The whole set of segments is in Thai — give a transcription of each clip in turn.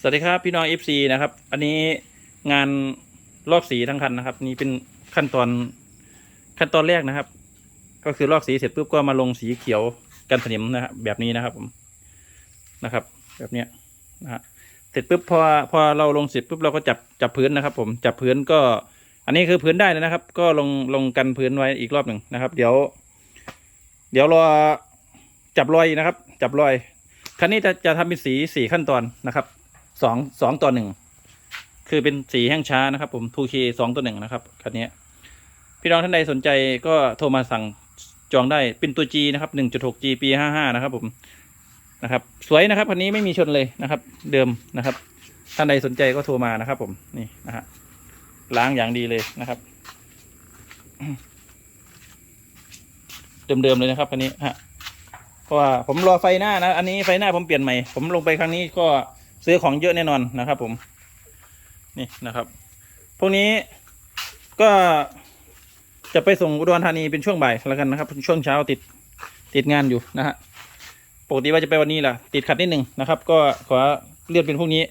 สวัสดีครับพี่น้อง FC นะครับ อันนี้งานลอกสีทั้งคันนะครับ นี่เป็นขั้นตอนขั้นตอนแรกนะครับ ก็คือลอกสีเสร็จปุ๊บก็มาลงสีเขียวกันสนิมนะครับแบบนี้นะครับผมนะครับ แบบเนี้ยนะฮะเสร็จปุ๊บพอพอเราลงเสร็จปุ๊บเราก็จับจับพื้นนะครับ ผมจับพื้นก็ อันนี้คือพื้นได้เลยนะครับ ก็ลงลงกันพื้นไว้อีกรอบหนึ่งนะครับ เดี๋ยว เดี๋ยวรอจับรอยนะครับ จับรอยคันนี้จะจะทำเป็นสีสี่ขั้นตอนนะครับ สองสองต่อหนึ่งคือเป็นสีแห้งช้านะครับ ผม 2K สองต่อหนึ่งนะครับคันนี้พี่น้องท่านใดสนใจก็โทรมาสั่งจองได้เป็นตัว G นะครับ 1.6G ปี 55 นะครับ ผมนะครับ สวยนะครับคันนี้ไม่มีชนเลยนะครับ เดิมนะครับ ท่านใดสนใจก็โทรมานะครับ ผมนี่นะฮะล้างอย่างดีเลยนะครับเดิมๆเลยนะครับคันนี้ฮะเพราะว่าผมรอไฟหน้านะ อันนี้ไฟหน้าผมเปลี่ยนใหม่ ผมลงไปครั้งนี้ก็ ซื้อของเยอะแน่นอนนะครับ ผม นี่นะครับ พวกนี้ก็จะไปส่งอุดรธานีเป็นช่วงบ่ายแล้วกันนะครับ ช่วงเช้าติดติดงานอยู่นะฮะปกติว่าจะไปวันนี้แหละติดขัดนิดหนึ่งนะครับ ก็ขอเลื่อนเป็นพรุ่งนี้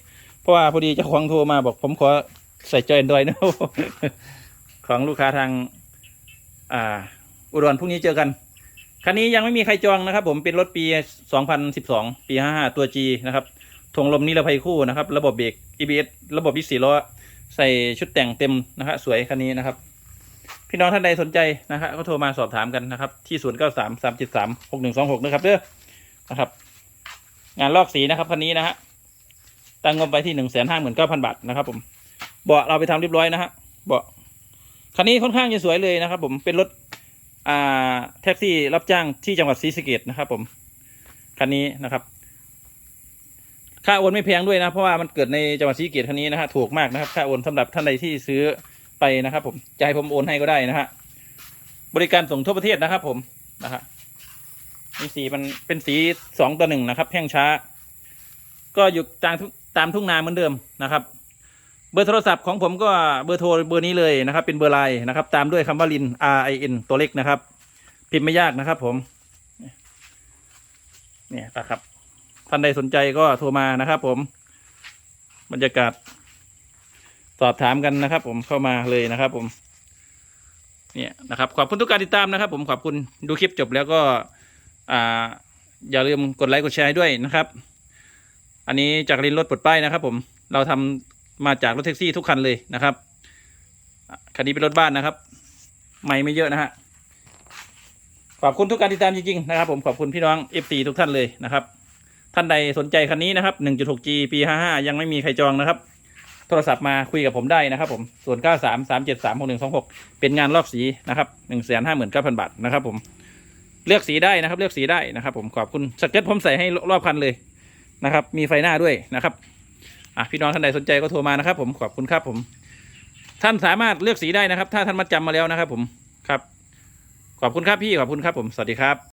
เพราะว่าพอดีเจ้าของโทรมาบอกผมขอใส่จอยแอนดรอยนะของลูกค้าทางอ่าอุดรพรุ่งนี้เจอกันคันนี้ยังไม่มีใครจองนะครับ ผมเป็นรถปี 2012 ปี 55 ตัว G นะครับ ทงลมนิรภัยคู่นะครับ ระบบเบรก EBS ระบบวิสีล้อใส่ชุดแต่งเต็มนะครับสวยคันนี้นะครับ พี่น้องท่านใดสนใจนะครับก็โทรมาสอบถามกันนะครับ ที่093 373 6126นะครับเด้อนะครับ งานลอกสีนะครับคันนี้นะฮะตั้งงบไปที่159,000บาทนะครับ ผมเบาะเราไปทำเรียบร้อยนะฮะเบาะคันนี้ค่อนข้างจะสวยเลยนะครับ ผมเป็นรถอ่าแท็กซี่รับจ้างที่จังหวัดศรีสะเกดนะครับ ผมคันนี้นะครับ ค่าโอนไม่แพงด้วยนะ เพราะว่ามันเกิดในจังหวัดศรีสะเกดคันนี้นะฮะถูกมากนะครับค่าโอนสำหรับท่านใดที่ซื้อไปนะครับ ผมจะให้ผมโอนให้ก็ได้นะฮะบริการส่งทั่วประเทศนะครับ ผมนะฮะมีสีมันเป็นสีสองต่อหนึ่งนะครับแห้งช้า ก็อยู่ตามตามทุ่งนาเหมือนเดิมนะครับ เบอร์โทรศัพท์ของผมก็เบอร์โทรเบอร์นี้เลยนะครับ เป็นเบอร์ไลน์นะครับ ตามด้วยคำว่าลิน R I N ตัวเล็กนะครับ พิมพ์ไม่ยากนะครับ ผมเนี่ยนะครับ ท่านใดสนใจก็โทรมานะครับ ผม บรรยากาศ สอบถามกันนะครับ ผมเข้ามาเลยนะครับ ผม เนี่ยนะครับขอบคุณทุกการติดตามนะครับ ผมขอบคุณดูคลิปจบแล้วก็อ่าอย่าลืมกดไลค์กดแชร์ด้วยนะครับ อันนี้จากลินรถปลดป้ายนะครับ ผมเราทำมาจากรถแท็กซี่ทุกคันเลยนะครับคันนี้เป็นรถบ้านนะครับ ไม่ไม่เยอะนะฮะขอบคุณทุกการติดตามจริงๆนะครับ ผมขอบคุณพี่น้อง F4 ทุกท่านเลยนะครับ ท่านใดสนใจคันนี้นะครับ 1.6G ปี 55 ยังไม่มีใครจองนะครับ โทรศัพท์มาคุยกับผมได้นะครับผมส่วน93 373 6126 เป็นงานลอกสีนะครับ159,000 บาทนะครับผมเลือกสีได้นะครับ เลือกสีได้นะครับ ผมขอบคุณสเก็ตผมใส่ให้รอบคันเลยนะครับ มีไฟหน้าด้วยนะครับอะพี่น้องท่านใดสนใจก็โทรมานะครับ ผมขอบคุณครับผม ท่านสามารถเลือกสีได้นะครับ ถ้าท่านมาจำมาแล้วนะครับ ผมครับ ขอบคุณครับพี่ขอบคุณครับผมสวัสดีครับ